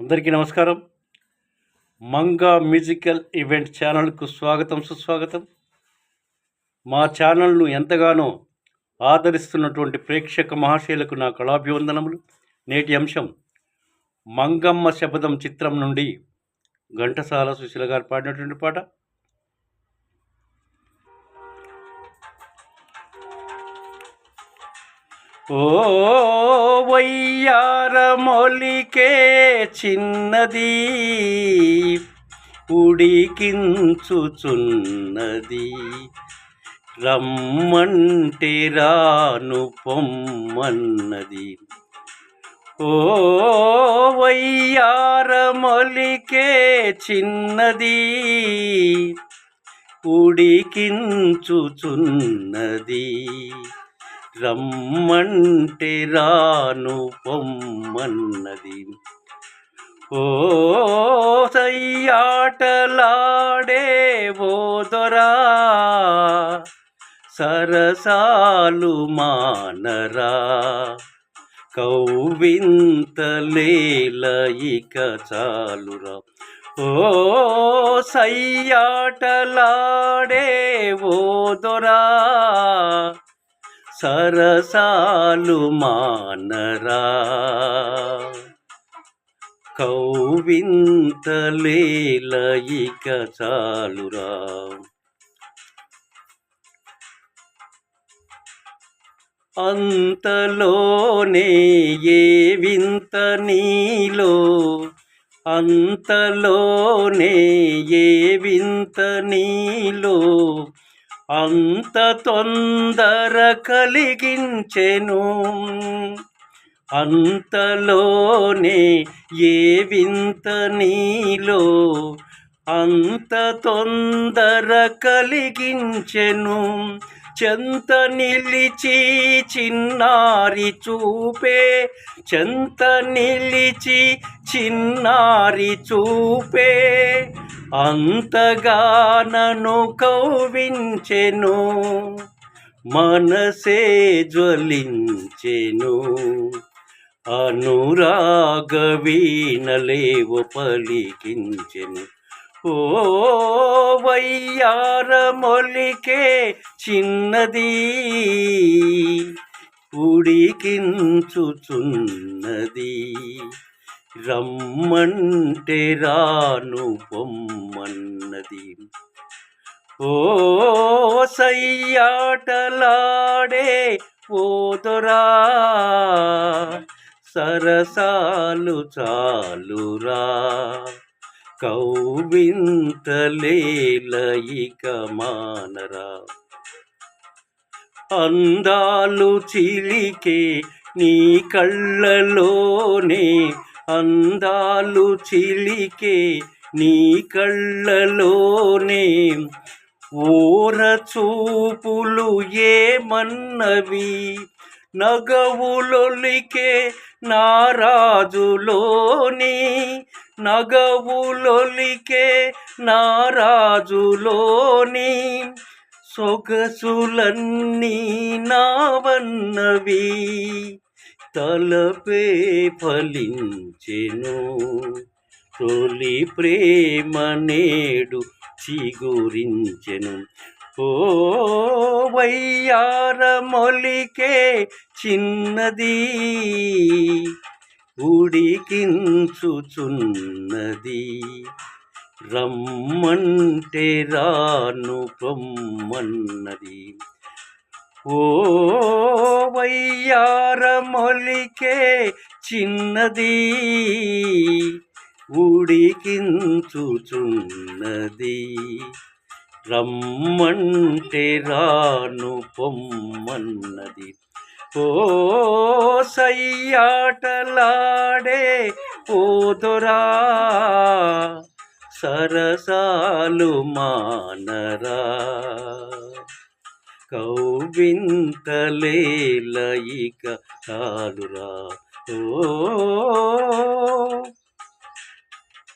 అందరికీ నమస్కారం. Manga musical event ఛానల్కు స్వాగతం సుస్వాగతం. మా ఛానల్ను ఎంతగానో ఆదరిస్తున్నటువంటి ప్రేక్షక మహాశయులకు నా కళాభివందనములు. నేటి అంశం మంగమ్మ శపథం చిత్రం నుండి ఘంటసాల సుశీల గారు పాడినటువంటి పాట. ఓ వయ్యా మొలికే చిన్నది ఉడికించుచున్నది. రమ్మంటే రాను పొమ్మన్నది. ఓ వయ్యార మొలికే చిన్నది ఉడికించుచున్నది. రమ్మంటే రాను పొమ్మన్నది ఓ సయ్యాటలాడే ఓదొరా సరసాలు మానరా. కౌవింతలేలయిక చాలురా. ఓ సయ్యాటలాడే ఓదొరా సరసాలు మానరా. కౌవింతలేలయిక చాలురా. అంతలోనే ఏ వింత నీలో? అంతలోనే ఏ వింత నీలో? అంత తొందర కలిగించెను. అంతలోనే ఏ వింత నీలో అంత తొందర కలిగించెను. చెంత నిలిచి చిన్నారి చూపే చెంత నిలిచి చిన్నారి చూపే. అంతగా నన్ను కౌవించెను మనసే జ్వలించెను. అనురాగ వీణలేవు పలికించెను. ఓ వయ్యార మొలికే చిన్నది ఉడికించుచున్నది. రమ్మంటే రాను బొమ్మన్నది. ఓ సయ్యాటలాడే ఓదొరా సరసాలు చాలురా. కౌవింతలేల మానరా అందాలు చిలికే నీ కళ్ళలోనే అందాలు చిలికే నీ కళ్ళలోనే. ఓర చూపులు ఏమన్నవి నగవులొలికే నారాజులోని నగవులొలికే నారాజులోని సొగసులన్నీ నావన్నవి. తలపే ఫలించెను తొలి ప్రేమ నేడు చిగురించెను. ఓ వయ్యార మొలికే చిన్నది ఉడికించుచున్నది రమ్మంటే రాను పొమ్మన్నది ఓ వయ్యార చిన్నది. ఉడికించుచున్నది రమ్మంటే రాను పొమ్మన్నది ఓ సయ్యాటలాడే పోదురా సరసాలు మానరా. కౌవింతలేలయిక చాలురా. ఓ